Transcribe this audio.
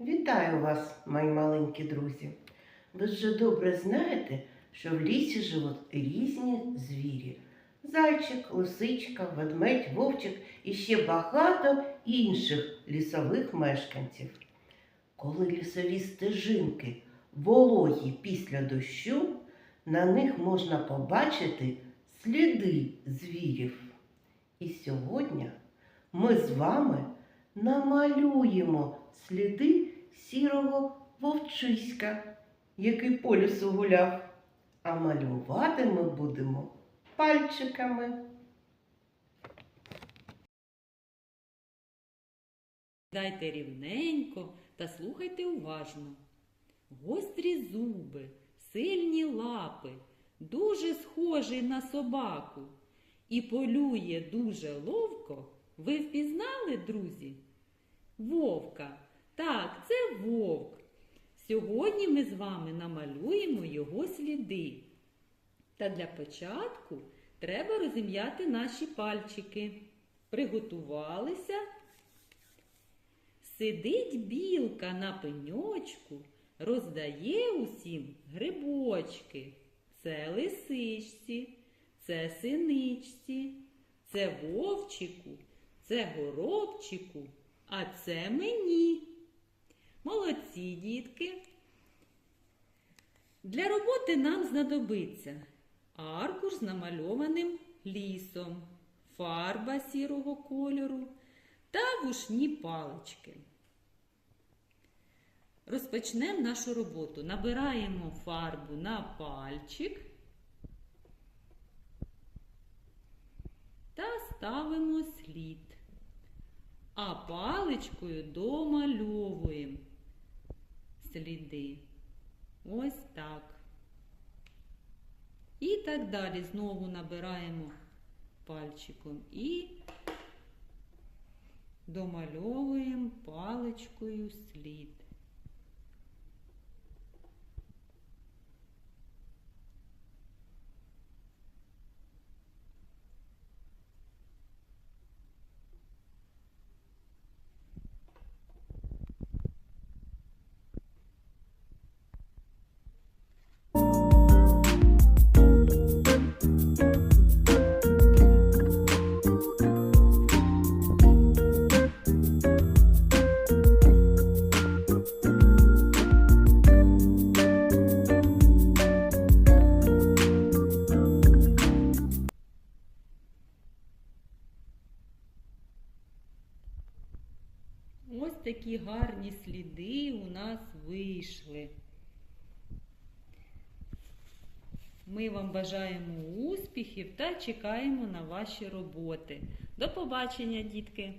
Вітаю вас, мої маленькі друзі. Ви вже добре знаєте, що в лісі живуть різні звірі: зайчик, лисичка, ведмедь, вовчик і ще багато інших лісових мешканців. Коли лісові стежинки вологі після дощу, на них можна побачити сліди звірів. І сьогодні ми з вами намалюємо сліди сірого вовчиська, який по лісу гуляв. А малювати ми будемо пальчиками. Дайте рівненько та слухайте уважно. Гострі зуби, сильні лапи, дуже схожий на собаку. І полює дуже ловко. Ви впізнали, друзі? Вовка. Так, це вовк. Сьогодні ми з вами намалюємо його сліди. Та для початку треба розім'яти наші пальчики. Приготувалися. Сидить білка на пеньочку, роздає усім грибочки. Це лисичці, це синичці, це вовчику, це горобчику, а це мені. Молодці, дітки. Для роботи нам знадобиться аркуш з намальованим лісом, фарба сірого кольору та вушні палички. Розпочнемо нашу роботу. Набираємо фарбу на пальчик та ставимо слід. А паличкою домальовуємо сліди. Ось так. І так далі. Знову набираємо пальчиком і домальовуємо паличкою слід. Ось такі гарні сліди у нас вийшли. Ми вам бажаємо успіхів та чекаємо на ваші роботи. До побачення, дітки!